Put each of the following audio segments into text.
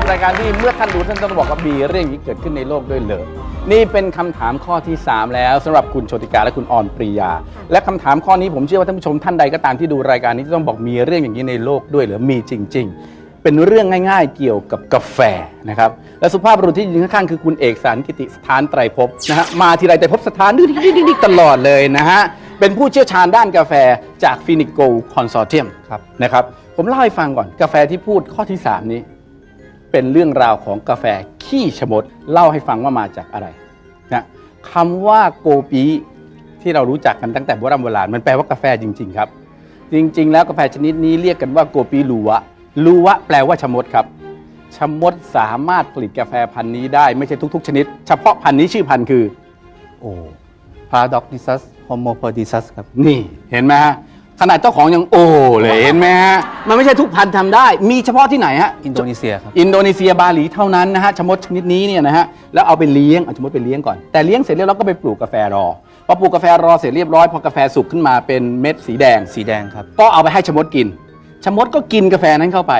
ครับรายการที่เมื่อท่านดูท่านต้องบอกว่ามีเรื่องนี้เกิดขึ้นในโลกด้วยเลย นี่เป็นคำถามข้อที่ 3 แล้วสำหรับคุณโชติกาและคุณออนปรียา และคำถามข้อนี้ผมเชื่อว่าท่านผู้ชมท่านใดก็ตามที่ดูรายการนี้จะต้องบอกมีเรื่องอย่างนี้ในโลกด้วยเหรือมีจริง ๆ เป็นเรื่องง่าย ๆ เกี่ยวกับกาแฟนะครับและสุภาพบุรุษที่ยืนข้างๆคือคุณเอกสารกิติสถานไตรภพนะฮะมาทีไรไตรภพสถานดื้อๆๆๆตลอดเลยนะฮะเป็นผู้เชี่ยวชาญด้านกาแฟจากฟินิโกคอนซอร์เทียมครับนะครับผมเล่าให้ฟังก่อนกาแฟที่พูดข้อที่ 3 นี้ เป็นเรื่องราวของกาแฟขี้ชะมด เล่าให้ฟังว่ามาจากอะไรนะคำว่าโกปีที่เรารู้จักกันตั้งแต่โบราณโบราณมันแปลว่ากาแฟจริง ๆ ครับ จริง ๆ แล้วกาแฟชนิดนี้เรียกกันว่าโกปีลูวะลูวะแปลว่าชะมดครับชะมดสามารถผลิตกาแฟพันธุ์นี้ได้ไม่ใช่ทุก ๆ ชนิด เฉพาะพันธุ์นี้ชื่อพันธุ์คือ โอ้ Paradoxus homophrodisus ครับ นี่เห็นไหมฮะ ขนาดเจ้าของยังโอ้เลยเห็นไหมฮะ มันไม่ใช่ทุกพันธุ์ทำได้ มีเฉพาะที่ไหนฮะ อินโดนีเซียครับ อินโดนีเซียบาหลีเท่านั้นนะฮะชะมดชนิดนี้เนี่ยนะฮะ แล้วเอาไปเลี้ยงเอาชะมดไปเลี้ยงก่อน แต่เลี้ยงเสร็จเรียบร้อยก็ไปปลูกกาแฟรอ พอปลูกกาแฟรอเสร็จเรียบร้อยพอกาแฟสุกขึ้นมาเป็นเม็ดสีแดง สีแดงครับ ก็เอาไปให้ชะมดกิน ชะมดก็กินกาแฟนั้นเข้าไป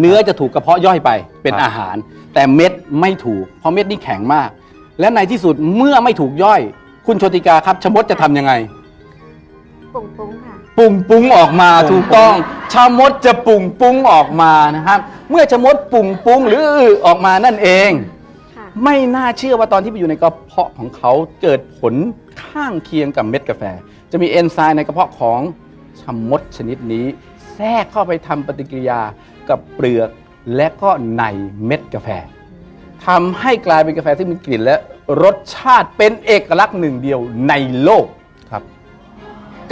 เนื้อจะถูกกระเพาะย่อยไปเป็นครับอาหาร แต่เม็ดไม่ถูก เพราะเม็ดนี่แข็งมาก และในที่สุดเมื่อไม่ถูกย่อย คุณโชติกาครับชะมดจะทำยังไง ปุ้งปุ้งค่ะ ปุงปุ้งออกมาปุงปุ้งถูกต้อง ชะมดจะปุงปุ้งออกมานะครับ เมื่อชะมดปุงปุ้งหรืออึออกมานั่นเอง ค่ะ ไม่น่าเชื่อว่าตอนที่ไปอยู่ในกระเพาะของเขาเกิดผลข้างเคียงกับเม็ดกาแฟ จะมีเอนไซม์ในกระเพาะของชะมดชนิดนี้ แทรกเข้าไปทำปฏิกิริยากับเปลือกและก็ในเม็ดกาแฟทำให้กลายเป็นกาแฟที่มีกลิ่นและรสชาติเป็นเอกลักษณ์หนึ่งเดียวในโลกครับ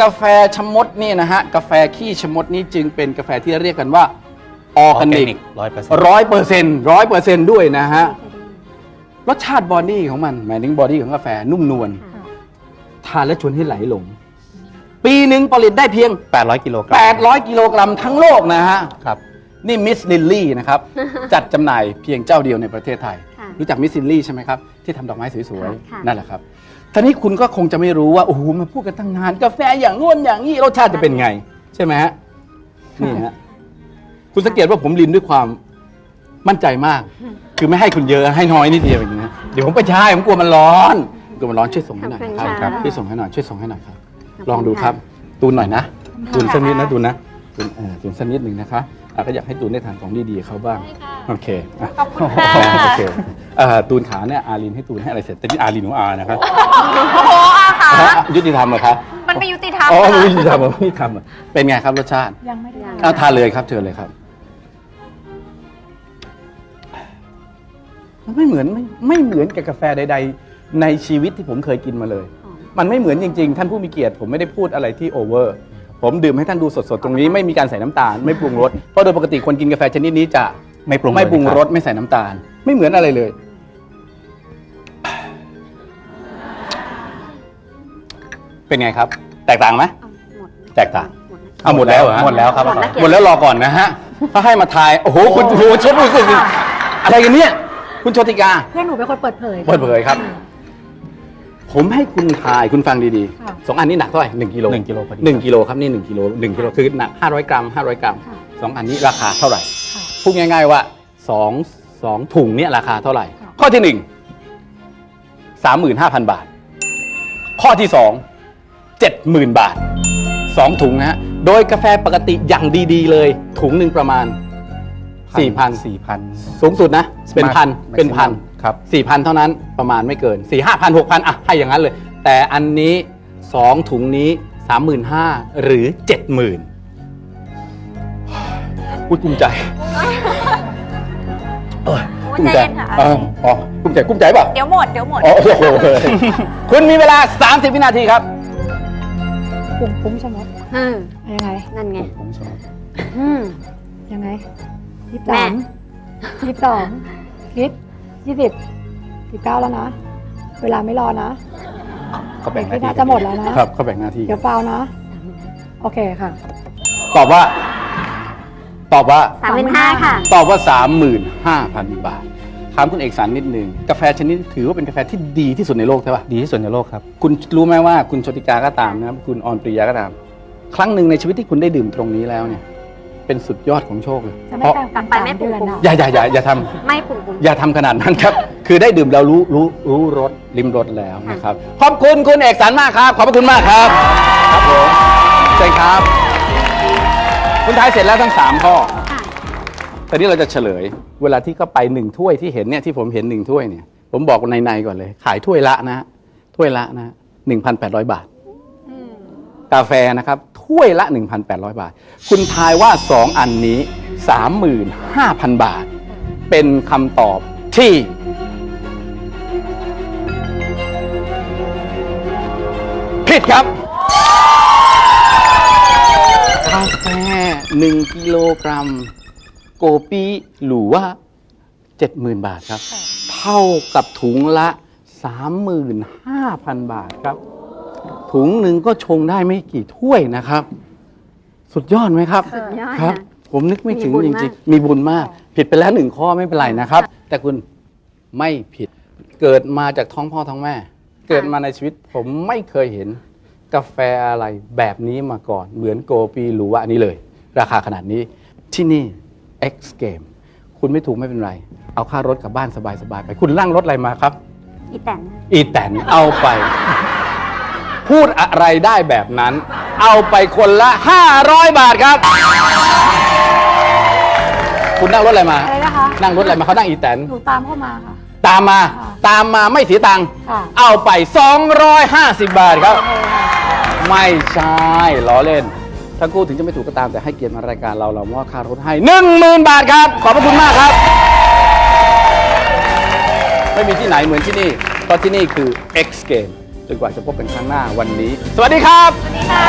กาแฟชะมดนี่นะฮะกาแฟขี้ชะมดนี่จึงเป็นกาแฟที่เรียกกันว่าออร์แกนิกร้อยเปอร์เซ็นต์ร้อยเปอร์เซ็นต์ร้อยเปอร์เซ็นต์ด้วยนะฮะรสชาติบอดี้ของมันหมายถึงบอดี้ของกาแฟนุ่มนวลค่ะทานแล้วชวนให้ไหลหลง ปีหนึ่งผลิตได้เพียง 800 กิโลกรัม800 กิโลกรัมทั้งโลกนะฮะครับนี่มิสลิลลี่นะครับ จัดจำหน่ายเพียงเจ้าเดียวในประเทศไทยค่ะ รู้จักมิสลิลลี่ใช่ไหมครับ ที่ทำดอกไม้สวยค่ะๆ นั่นแหละครับทีนี้คุณก็คงจะไม่รู้ว่า โอ้โหมาพูดกันตั้งนาน กาแฟอย่างง้วนอย่างนี้รสชาติจะเป็นไง ใช่ไหมฮะนี่ฮะคุณสังเกตว่าผมลินด้วยความมั่นใจมาก คือไม่ให้คุณเยอะให้น้อยนิดเดียวอย่างนี้นะเดี๋ยวผมไปใช้ผมกลัวมันร้อนกลัวมันร้อนช่วยส่งให้หน่อยนะคขอบคุณรับค่ะช่วยส่งให้หน่อยช่วยส่งให้หน่อยครับขอบคุณลองดูครับ ตูนหน่อยนะค่ะตูนสักนิดนะตูนนะ ตูนเออตูนสักนิดหนึ่งนะคะอะก็อยากให้ตูนได้ทานของดีๆเขาบ้าง โอเคอะขอบคุณค่ะ โอเคเอ่อตูนขาเนี่ยอารินให้ตูนให้อะไรเสร็จแต่นี่อารินของอานะครับโอ้โหอาค่ะฮะยุติธรรมเหรอครับมันไม่ยุติธรรมอ๋อค่ะไม่ยุติธรรมเหรอไม่ยุติธรรมเหรอเป็นไงครับรสชาติยังไม่ได้ยังเอาทานเลยครับเชิญเลยครับ มันไม่เหมือนไม่ไม่เหมือนกับกาแฟใด ๆ ในชีวิตที่ผมเคยกินมาเลยหอมมันไม่เหมือนจริง ๆ ท่านผู้มีเกียรติผมไม่ได้พูดอะไรที่โอเวอร์ ผมดื่มให้ท่านดูสดๆ ตรงนี้ไม่มีการใส่น้ำตาลไม่ปรุงรสเพราะโดยปกติคนกินกาแฟชนิดนี้จะไม่ปรุงไม่ปรุงเลยคบรสไม่ใส่น้ำตาล ไม่เหมือนอะไรเลย เป็นไงครับ แตกต่างไหม เอาหมดแตกต่าง หมดนะ เอาหมดแล้วเหรอฮะหมดแล้วครับ หมดแล้ว หมดแล้วรอก่อนนะฮะถ้าให้มาทาย โอ้โหคุณโอ้โหเชฟรู้สึกดิอะไรกันเนี่ย คุณโชติกา เพื่อนหนูเป็นคนเปิดเผย เปิดเผยครับ ผมให้คุณทายคุณฟังดีค่ะ ๆสองอันนี้หนักเท่าไหร่หนึ่งกิโลหนึ่งกิโลพอดีหนึ่งกิโลครับนี่หนึ่งกิโลหนึ่งกิโลคือหนักห้าร้อยกรัมห้าร้อยกรัมค่ะ สองอันนี้ราคาเท่าไหร่ ค่ะ พูดง่ายๆว่าสองสองถุงเนี่ยราคาเท่าไหร่ ค่ะ ข้อที่หนึ่งสามหมื่นห้าพันบาท ข้อที่สองเจ็ดหมื่นบาทสองถุงนะฮะ โดยกาแฟปกติอย่างดีๆเลย ถุงหนึ่งประมาณสี่พันสี่พัน สูงสุดนะ เป็นพัน Maximum เป็นพัน ครับสี่พันเท่านั้นประมาณไม่เกินสี่ห้าพันหกพันอะให้อย่างนั้นเลย แต่อันนี้สองถุงนี้สามหมื่นห้าหรือเจ็ดหมื่นพูดกุ้มใจเออโอ้ยกุ้มใจใจเย็นค่ะเอออ๋อกุ้มใจกุ้มใจเปล่าเดี๋ยวหมด เดี๋ยวหมด อ๋อโอ้โหคุณมีเวลา 30 วินาทีครับปุ้งปุ้งชะมดอืมยังไง นั่นไง ผมชอบอืม ยังไงยี่สิบแม่สามยี่สิบสองคิด ยี่สิบสิบเก้าแล้วนะ เวลาไม่รอนะ เขาแบ่งหน้าที่น่าจะหมดแล้วนะ ครับเขาแบ่งหน้าที่ เดี๋ยวฟาวนะ โอเคค่ะ ตอบว่า ตอบว่า สามเป็นห้าค่ะ ตอบว่า 35,000 บาท ถามคุณเอกสารนิดหนึ่งกาแฟชนิดถือว่าเป็นกาแฟที่ดีที่สุดในโลกใช่ปะดีที่สุดในโลกครับ คุณรู้ไหมว่าคุณโชติกาก็ตามนะครับ คุณออนปริยาก็ตาม ครั้งหนึ่งในชีวิตที่คุณได้ดื่มตรงนี้แล้วเนี่ย เป็นสุดยอดของโชคเลยจะเพไม่ราะแปลงฟันไปสามไม่ปรุง เดือนนะอย่าอย่าอย่าอย่าทำ ไม่ปรุงปรุง อย่าทำขนาดนั้นครับ คือได้ดื่มแล้วรู้รู้รู้รสลิมรสแล้วนะครับ ขอบคุณคุณเอกสารมากครับ ขอบพระคุณมากครับ ครับผมเชิญครับ คุณทายเสร็จแล้วทั้งสามข้อ ค่ะ ตอนนี้เราจะเฉลย เวลาที่เข้าไปหนึ่งถ้วยที่เห็นเนี่ยที่ผมเห็นหนึ่งถ้วยเนี่ย ผมบอกในในๆก่อนเลย ขายถ้วยละนะฮะถ้วยละนะหนึ่งพันแปดร้อยบาท กาแฟนะครับถ้วยละ 1,800 บาท คุณทายว่า 2 อันนี้ 35,000 บาท เป็นคำตอบที่ ผิดครับกาแฟ1กิโลกรัม โกปีหรือว่า 70,000 บาทครับ เท่ากับถุงละ 35,000 บาทครับ ถุงหนึ่งก็ชงได้ไม่กี่ถ้วยนะครับ สุดยอดไหมครับ สุดยอดครับ นะ ผมนึกไม่ถึงมีบุญจมาก ริงๆมีบุญมาก ผิดไปแล้วหนึ่งข้อไม่เป็นไรนะครับ แต่คุณไม่ผิดเกิดมาจากท้องพ่อท้องแม่ เกิดมาในชีวิตผมไม่เคยเห็น กาแฟอะไรแบบนี้มาก่อน เหมือนโกปีหรูวะนี้เลย ราคาขนาดนี้ที่นี่ X Game คุณไม่ถูกไม่เป็นไร เอาค่ารถกลับบ้านสบายๆไป คุณนั่งรถอะไรมาครับ อีแตนอีแตนเอาไป พูดอะไรได้แบบนั้น เอาไปคนละ 500 บาทครับ คุณนั่งรถอะไรมา อะไรนะคะ นั่งรถอะไรมาเขานั่งอีแตน หนูตามเข้ามาค่ะ ตามมาค่ะตามมาไม่เสียตังค์ ค่ะ เอาไป 250 บาทครับ ไม่ใช่ ล้อเล่น ทั้งคู่ถึงจะไม่ถูกก็ตามแต่ให้เกียรติมารายการเราเรามอบค่ารถให้ 10,000 บาทครับ ขอบพระคุณมากครับ ไม่มีที่ไหนเหมือนที่นี่เพราะที่นี่คือ X Game จนกว่าจะพบกันครั้งหน้าวันนี้ สวัสดีครับสวัสดีค่ะ